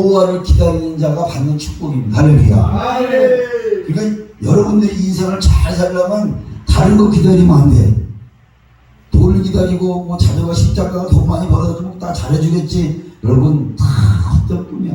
여호와를 기다리는 자가 받는 축복입니다. 할렐루야. 그러니까 여러분들이 인생을 잘 살려면 다른 거 기다리면 안 돼. 돈을 기다리고 뭐 자녀가 십자가가 돈 많이 벌어가지고 다 잘해주겠지. 여러분 다 헛되뿐이야.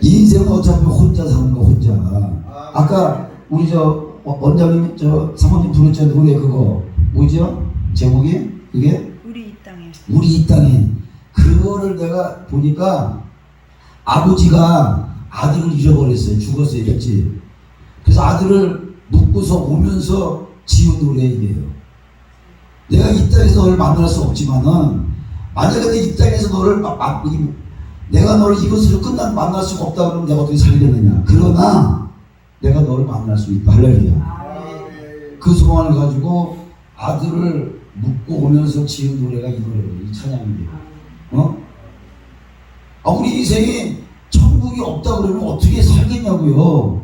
인생은 어차피 혼자 사는 거 혼자. 아 까 우리 저 어, 원장님 저 사모님 부르셨는데 노래 그거 뭐죠? 제목이 그게 우리 이 땅에 우리 이 땅에 그거를 내가 보니까 아버지가 아들을 잃어버렸어요. 죽었어요. 그렇지? 그래서 아들을 묻고서 오면서 지은 노래이에요. 내가 이 땅에서 너를 만날 수 없지만은 만약에 내이 땅에서 너를 마- 마- 이- 내가 너를 이것으로 끝난 만날 수가 없다 그러면 내가 어떻게 살겠느냐. 그러나 내가 너를 만날 수 있다. 할렐루야. 그 소망을 가지고 아들을 묻고 오면서 지은 노래가 이 노래예요. 이 찬양이에요. 어? 아, 우리 인생에 천국이 없다 그러면 어떻게 살겠냐고요.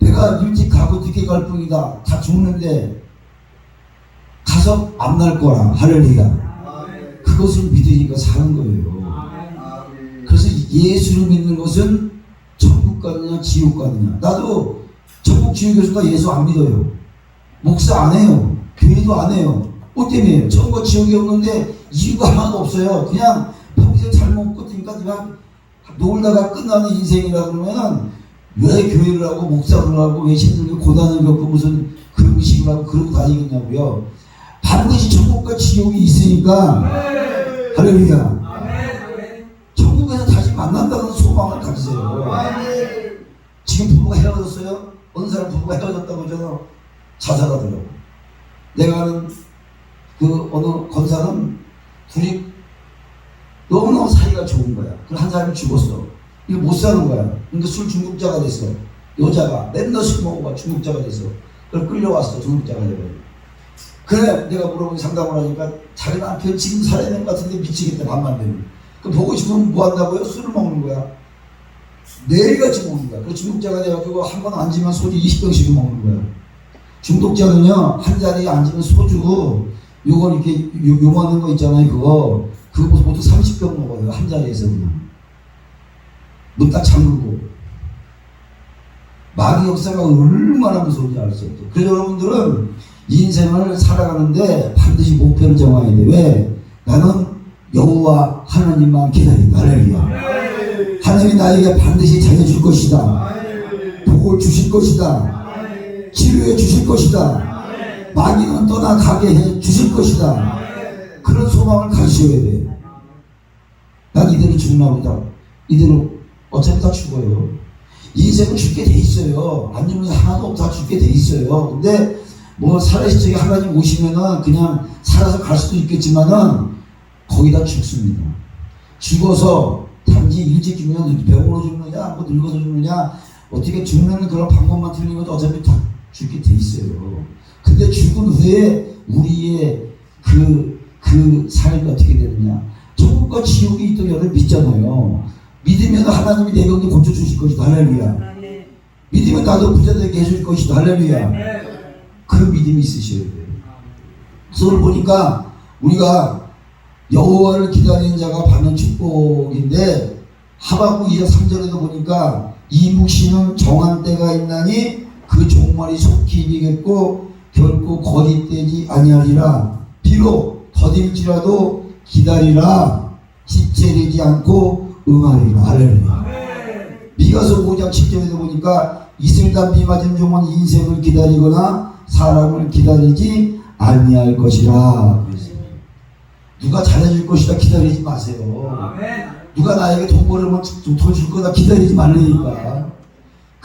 내가 일찍 가고 늦게 갈 뿐이다. 다 죽는데 가서 안 날 거라. 할렐루야. 그것을 믿으니까 사는 거예요. 그래서 예수를 믿는 것은 천국 가느냐 지옥 가느냐. 나도 천국 지옥에서 나 예수 안 믿어요. 목사 안 해요. 교회도 안 해요. 뭐 때문에 천국 지옥이 없는데 이유가 하나도 없어요. 그냥 그러니까 그냥 놀다가 끝나는 인생이라 그러면은 왜 교회를 하고 목사를 하고 왜 힘들게 고단을 겪고 무슨 그 음식을 하고 그러고 다니겠냐고요. 반드시 천국과 지옥이 있으니까 할렐루야. 천국에서 다시 만난다는 소망을 가지세요. 지금 부부가 헤어졌어요? 어느 사람 부부가 헤어졌다고 저는 자살하더라고. 내가 아는 그 어느 권사는 둘이 너무너무 사이가 좋은 거야. 그래서 한 사람이 죽었어. 이거 못 사는 거야. 그러니까 술 중독자가 됐어. 여자가 맨날 술 먹어봐 중독자가 됐어. 그걸 끌려왔어 중독자가 돼가지고. 그래 내가 물어보니 상담을 하니까 자기 남편 지금 살아야 되는 것 같은데 미치겠다 밤만 되면. 그 보고 싶으면 뭐 한다고요? 술을 먹는 거야. 매일같이 먹는 거야. 그 중독자가 돼가지고 한 번 앉으면 소주 20병씩 먹는 거야. 중독자는요 한 자리에 앉으면 소주 요거 이렇게 요, 요만한 거 있잖아요 그거 그거 보통 30병 먹어요 한 자리에서 그냥 문딱 잠그고. 마귀 역사가 얼마나 무서운지 알 수 없죠 그래서 여러분들은 인생을 살아가는데 반드시 목표를 정해야 돼. 왜? 나는 여호와 하나님만 기다린다. 할렐루야. 하나님이 나에게 반드시 잘해줄 것이다. 복을 주실 것이다. 치료해 주실 것이다. 마귀는 떠나가게 해 주실 것이다. 그런 소망을 가지셔야 돼. 난 이대로 죽나 보다. 이대로 어차피 다 죽어요. 인생은 죽게 돼 있어요. 안 죽는 하나도 없다 죽게 돼 있어요. 근데 뭐 살아있을 적에 하나님 오시면은 그냥 살아서 갈 수도 있겠지만은 거의 다 죽습니다. 죽어서 단지 일찍 죽느냐, 병으로 죽느냐, 뭐 늙어서 죽느냐, 어떻게 죽는 그런 방법만 틀린 것도 어차피 다 죽게 돼 있어요. 근데 죽은 후에 우리의 그, 그 삶이 어떻게 되느냐. 천국과 지옥이 있다고 여러분 믿잖아요. 믿으면 하나님이 내 병도 고쳐주실 것이다. 할렐루야. 믿으면 나도 부자 되게 해줄 것이다. 할렐루야. 그 믿음이 있으셔야 돼요. 그걸 보니까 우리가 여호와를 기다리는 자가 받는 축복인데 하박국 2장 3절에도 보니까 이 묵시는 정한 때가 있나니 그 종말이 속히 이르겠고 결코 거짓되지 아니하리라 비록 더딜지라도 기다리라 지체되지 않고 응하리라 할렐루야 미가서 5장 10절에도 보니까 이슬단 비 맞은 종은 인생을 기다리거나 사람을 기다리지 아니할 것이라. 누가 잘해줄 것이다 기다리지 마세요. 누가 나에게 돈 벌으면 돈줄 거다 기다리지 말라니까.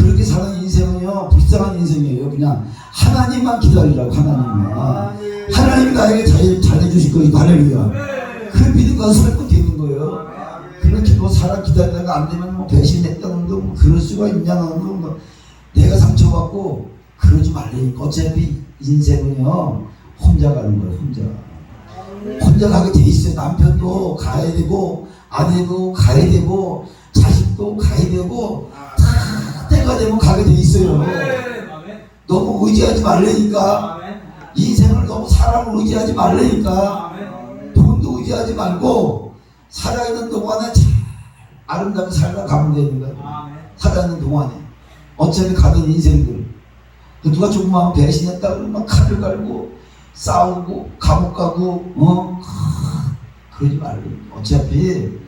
그렇게 사는 인생은요 불쌍한 인생이에요. 그냥 하나님만 기다리라고 하나님만. 하나님이 나에게 잘, 잘해주실 거니 할렐루야. 그 믿음 가서 살고 되는 거예요. 그렇게 뭐 사람 기다리다가 안 되면 뭐 배신했다는 거, 뭐 그럴 수가 있냐는 거, 뭐 내가 상처받고 그러지 말라니까. 어차피 인생은요 혼자 가는 거예요. 혼자. 혼자 가게 돼 있어요. 남편도 가야 되고 아내도 가야 되고 자식도 가야 되고 다 때가 되면 가게 돼 있어요. 너무 의지하지 말라니까. 인생을 너무 사람을 의지하지 말라니까. 돈도 의지하지 말고 살아있는 동안에 잘 아름답게 살다 가면 되는 거야. 살아있는 동안에. 어차피 가는 인생들. 그 누가 조금만 배신했다 그러면 칼을 갈고 싸우고 감옥 가고 어 크, 그러지 말고 어차피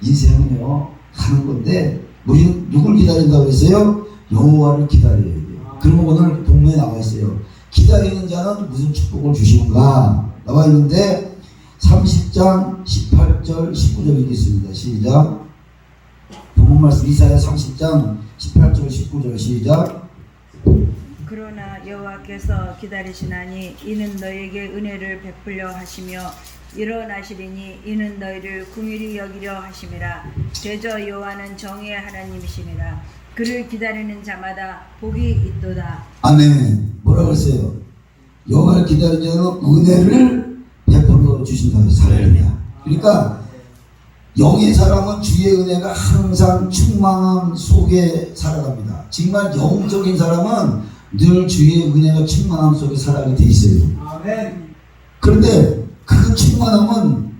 인생은요 가는 건데 우리는 누굴 기다린다고 했어요? 여호와를 기다려야 돼요. 그러면 오늘 본문에 나와 있어요. 기다리는 자는 무슨 축복을 주시는가 나와 있는데 30장 18절 19절 읽겠습니다. 시작. 본문 말씀 이사야 30장 18절 19절 시작. 그러나 여호와께서 기다리시나니 이는 너에게 은혜를 베풀려 하시며 일어나시리니 이는 너희를 궁일이 여기려 하심이라 대저 여호와는 정의의 하나님이심이라 그를 기다리는 자마다 복이 있도다 아멘. 뭐라 그랬어요? 여호와를 기다리는 자는 은혜를 베풀어 주신다. 할렐루야. 그러니까 영의 사람은 주의 은혜가 항상 충만함 속에 살아갑니다. 정말 영적인 사람은 늘 주의 은혜가 충만함 속에 살아가게 돼 있어요. 아멘. 그런데 그 충만함은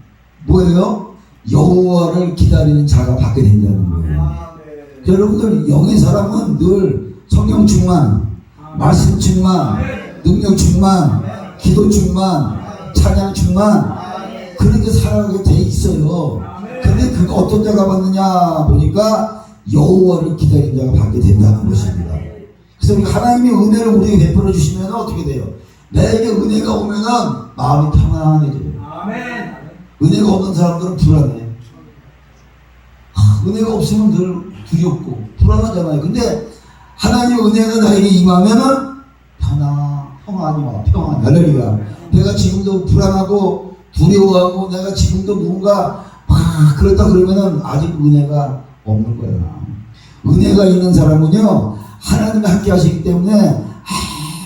뭐예요? 여호와를 기다리는 자가 받게 된다는 거예요. 여러분들 영의 사람은 늘 성령 충만, 말씀 충만, 능력 충만, 기도 충만, 찬양 충만 그렇게 살아가게 돼 있어요. 근데 그거 어떤 자가 받느냐 보니까 여호와를 기다리는 자가 받게 된다는 것입니다. 그래서 우리 하나님의 은혜를 우리에게 베풀어 주시면 어떻게 돼요? 내게 은혜가 오면은 마음이 평안해져요. 아멘. 은혜가 없는 사람들은 불안해. 하, 은혜가 없으면 늘 두렵고 불안하잖아요. 근데 하나님의 은혜가 나에게 임하면은 평안, 평안이 와, 평안. 할렐루야. 내가 지금도 불안하고 두려워하고 내가 지금도 뭔가 막 그렇다 그러면은 아직 은혜가 없는 거야. 은혜가 있는 사람은요, 하나님과 함께 하시기 때문에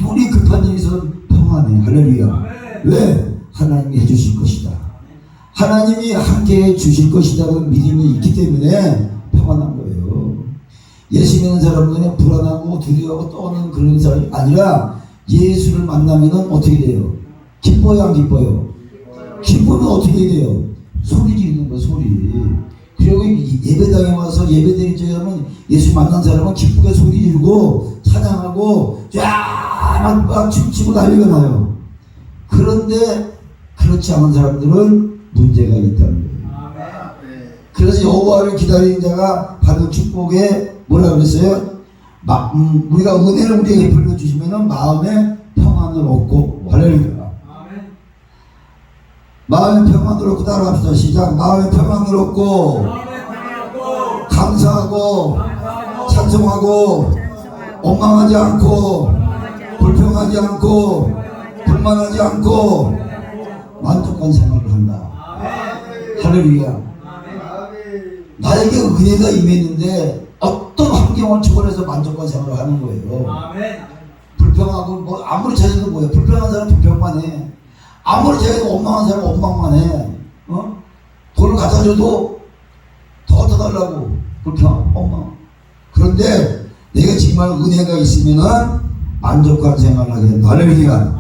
아무리 급한 일이 있어도 평안해. 할렐루야. 아멘. 왜? 하나님이 해주실 것이다. 하나님이 함께 해 주실 것이다라는 믿음이 있기 때문에 거예요. 예수 믿는 사람들은 불안하고 두려워하고 떠오는 그런 사람이 아니라 예수를 만나면은 어떻게 돼요? 기뻐요, 안 기뻐요? 기쁘면 어떻게 돼요? 소리 지르는 거, 소리. 그리고 이 예배당에 와서 예배드리지 하면 예수 만난 사람은 기쁘게 소리 지르고 찬양하고 쫙막 막 춤추고 난리가 나요. 그런데 그렇지 않은 사람들은 문제가 있다는 거예요. 그래서 여호와를 기다리는 자가 받은 축복에 뭐라 그랬어요? 마, 음, 우리가 은혜를 우리에게 베풀어 주시면은 마음에 평안을 얻고 할렐루야. 마음에 평안을 얻고 따라합시다. 시작. 마음에 평안을 얻고 감사하고 찬송하고 원망하지 않고 불평하지 않고 불만하지 않고 만족한 생활을 한다. 할렐루야. 나에게 은혜가 임했는데 어떤 환경을 초월해서 만족한 생활을 하는 거예요. 아멘. 불평하고 뭐 아무리 잘해도 뭐야 불평한 사람 불평만 해. 아무리 잘해도 원망한 사람 원망만 해. 어? 돈을 갖다 줘도 더 더달라고 불평, 원망. 그런데 내가 정말 은혜가 있으면은 만족한 생활을 하게 된다. 할렐루야.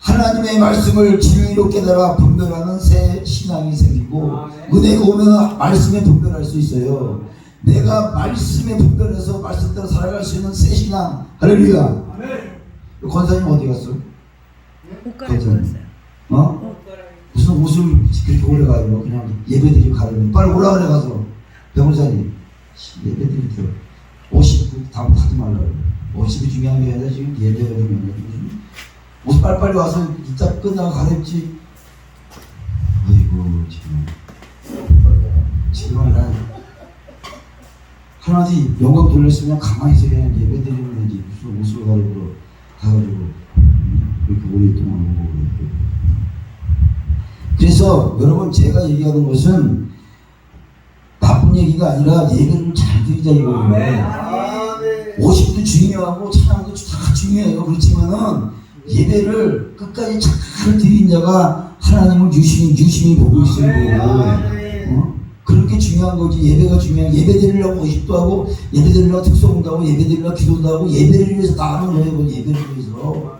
하나님의 말씀을 진리로 깨달아 분별하는 새 신앙이 생기고 아멘. 은혜가 오면 말씀에 분별할 수 있어요. 내가 말씀에 분별해서 말씀대로 살아갈 수 있는 새 신앙. 할렐루야. 아멘. 권사님 어디 갔어? 옷 갈아입었어요 어? 무슨 옷을 그렇게 오래 가요? 그냥 예배드리고 가요. 빨리 올라가래 가서 병원사님 예배드리죠. 옷이 다음 타지 말라고. 옷이 중요한 게 아니라 지금 예배가 중요한 거지. 옷 빨리빨리 와서 이따 끝나고 가렵지. 아이고 지금 정말 난 하나님 영광 돌렸으면 가만히 있어야 그냥 예배 드리면 되지 무슨 옷을 가지고 가가지고 그렇게 오랫동안 오고 그래. 그래서 여러분 제가 얘기하는 것은 나쁜 얘기가 아니라 예배를 잘 드리자. 이거예요. 아멘. 오십도 중요하고 찬양도 다 중요해요. 그렇지만은 예배를 끝까지 잘 드린 자가 하나님을 유심히 유심히 보고 있어요. 아멘. 어? 그렇게 중요한 거지 예배가 중요한 예배 드리려고 의식도 하고 예배 드리려고 특성도 하고 예배 드리려고 기도도 하고 예배를 위해서 나가는 거예요. 예배를 위해서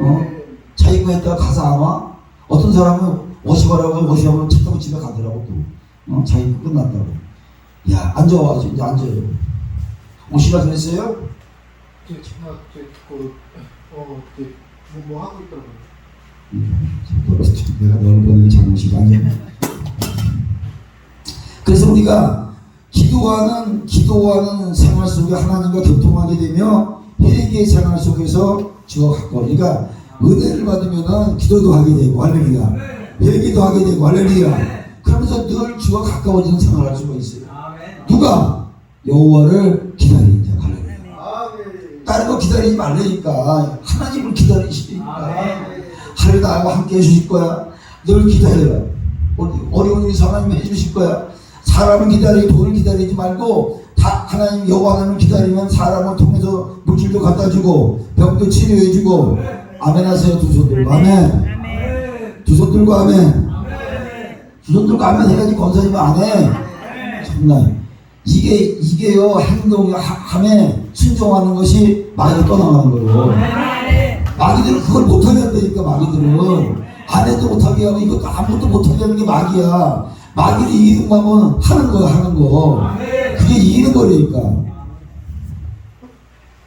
아멘. 자기가 했다가 가서 안 와? 어떤 사람은 워시바라고 워시하고 차 타고 집에 가더라고 또 어? 자기 끝났다고 야 앉아와 이제 앉아요. 오시라 그랬어요? 제 제가 제그 어, 그, 뭐, 뭐 하고 있더라고요. 내가 너를 보내는 잘못이 아니야. 그래서 우리가 기도하는 기도하는 생활 속에 하나님과 교통하게 되며 회개의 생활 속에서 주와 가까워. 그러니까 은혜를 받으면은 기도도 하게 되고 할렐루야. 회개도 하게 되고 할렐루야. 그러면서 늘 주와 가까워지는 생활을 할 수가 있어요. 누가 여호와를 기다리 다른 거 기다리지 말라니까 하나님을 기다리시니까. 아멘. 하루 나하고 함께 해주실 거야. 늘 기다려요. 어려운 일 하나님 해주실 거야. 사람을 기다리고 돈을 기다리지 말고 다 하나님 여호와 하나님을 기다리면 사람을 통해서 물질도 갖다 주고 병도 치료해 주고 아멘 하세요 두 손 들고 아멘. 두 손 들고 아멘 두 손 들고 아멘 해가지고 건설이면 안해 정말 이게 이게요 행동이 하- 함에 순종하는 것이 마귀 떠나가는 거예요. 마귀들은 그걸 못하게 한다니까 마귀들은. 안 해도 못하게 하고 이것도 아무것도 못하게 하는 게 마귀야. 마귀를 이기는 방법은 하는 거야 하는 거. 그게 이기는 거라니까.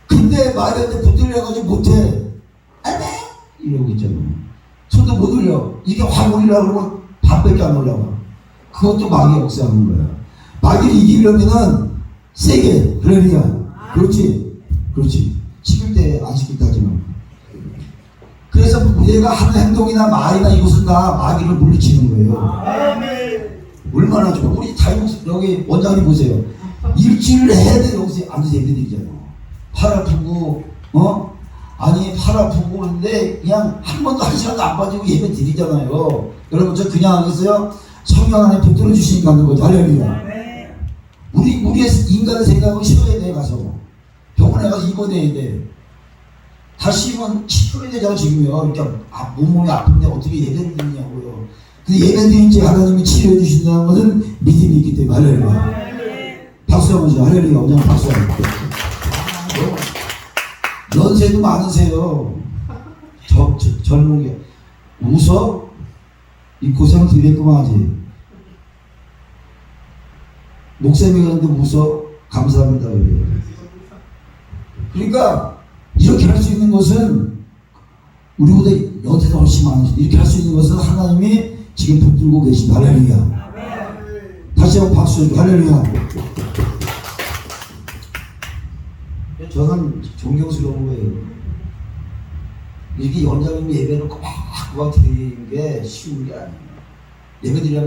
근데 마귀한테 붙들려가지고 못해. 안돼 이러고 있잖아. 손도 못 올려. 이게 확 올리려고 그러면 반밖에 안 올라가 그것도 마귀 역사하는 거야 마귀를 이기려면은 세게 그러니까 그렇지 그렇지 시킬 때안 시킬 때 하지 마 그래서 내가 하는 행동이나 말이나 이것은 다 마귀를 물리치는 거예요. 얼마나 좋아. 우리 자유 여기 원장님 보세요. 일주일 내내 여기서 앉아서 드리잖아요. 팔 아프고 어 아니 팔 아프고 그런데 그냥 한 번도 한 시간도 안 빠지고 예배 드리잖아요. 여러분 저 그냥 하겠어요? 성령 안에 붙들어 주시니까 하는 거죠. 할렐루야. 우리 우리의 인간의 생각은 쉬어야 돼 가서 병원에 가서 입원해야 돼. 다시면 치료해야 되잖아 지금요. 그러니까 아, 몸몸이 아픈데 어떻게 예배를 드리냐고요. 근데 예배 드린 지 하나님이 치료해 주신다는 것은 믿음이 있기 때문에 할렐루야. 박수 한번 줘. 할렐루야. 오늘 박수 한번. 연세도 많으세요. 젊은 게 웃어? 이 고생을 드렸구만 하지. 그런데 웃어? 감사합니다. 그래요. 그러니까 이렇게 할 수 있는 것은 우리보다 연세도 훨씬 많으시 이렇게 할 수 있는 것은 하나님이 지금 붙들고 계신 할렐루야. 다시 한번 박수. 할렐루야. 저는 존경스러운 거예요. 이렇게 연장님 예배를 꼬박꼬박 드리는 게 쉬운 게 아니에요. 예배 드리려면